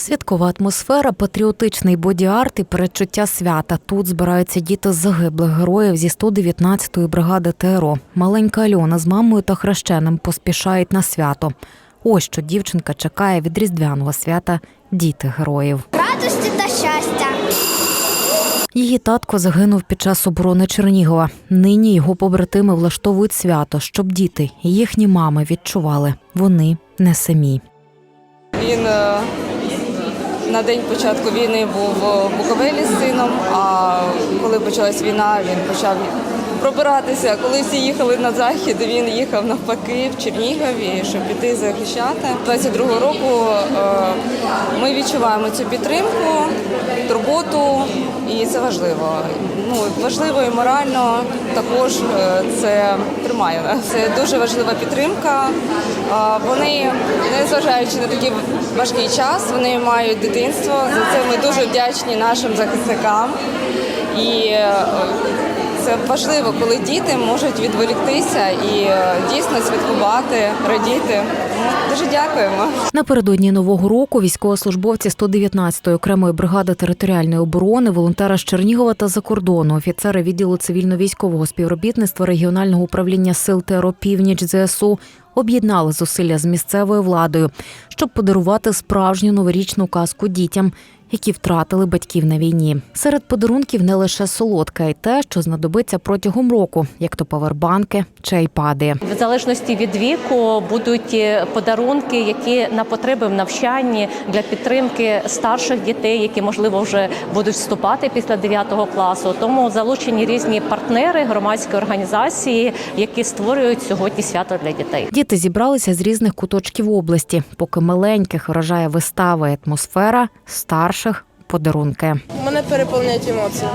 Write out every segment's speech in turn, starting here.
Святкова атмосфера, патріотичний боді-арт і передчуття свята. Тут збираються діти загиблих героїв зі 119-ї бригади ТРО. Маленька Альона з мамою та хрещеним поспішають на свято. Ось що дівчинка чекає від різдвяного свята діти героїв. радості та щастя. Її татко загинув під час оборони Чернігова. Нині його побратими влаштовують свято, щоб діти і їхні мами відчували, вони не самі. Він е, на день початку війни був в Буковелі з сином, а коли почалась війна, він почав пробиратися. Коли всі їхали на захід, він їхав навпаки в Чернігові, щоб піти захищати. 22-го року е, ми відчуваємо цю підтримку, турботу, і це важливо. Ну важливо і морально також е, це тримає нас. Це дуже важлива підтримка. А, Вони, незважаючи на такий важкий час, вони мають дитинство. За це ми дуже вдячні нашим захисникам. І е, це важливо, коли діти можуть відволіктися і е, дійсно святкувати, радіти. Дуже дякуємо. Напередодні нового року військовослужбовці 119-ї окремої бригади територіальної оборони, волонтера з Чернігова та за кордону, офіцери відділу цивільно-військового співробітництва регіонального управління сил ТРО Північ ЗСУ об'єднали зусилля з місцевою владою, щоб подарувати справжню новорічну казку дітям. Які втратили батьків на війні. Серед подарунків не лише солодка, й те, що знадобиться протягом року, як то павербанки чи айпади. В залежності від віку будуть е, подарунки, які на потреби в навчанні для підтримки старших дітей, які можливо вже будуть вступати після 9 класу. Тому залучені різні партнери, громадські організації, які створюють сьогодні свято для дітей. Діти зібралися з різних куточків області, поки маленьких вражає вистава і атмосфера, старших подарунки. Мене переповняють емоції.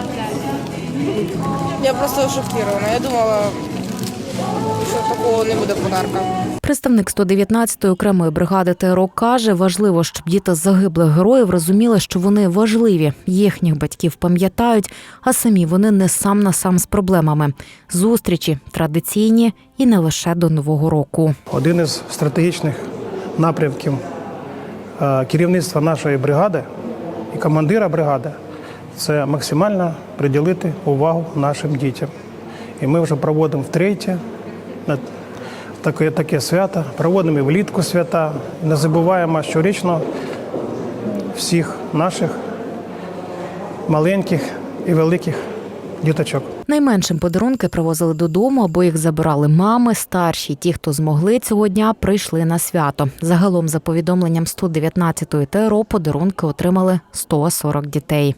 Я просто шокірована. Я думала, що такого не буде подарка. Представник 119-ї окремої бригади ТРО каже, важливо, щоб діти загиблих героїв розуміли, що вони важливі. Їхніх батьків пам'ятають, а самі вони не сам на сам з проблемами. Зустрічі традиційні і не лише до нового року. Один із стратегічних напрямків е, керівництва нашої бригади і командира бригади це максимально приділити увагу нашим дітям. І ми вже проводимо втретє таке, таке свято, проводимо і влітку свята. Не забуваємо щорічно всіх наших маленьких і великих діточок. Найменшим подарунки привозили додому або їх забирали мами, старші. Ті, хто змогли цього дня, прийшли на свято. Загалом, за повідомленням 119-ї ТРО, подарунки отримали 140 дітей.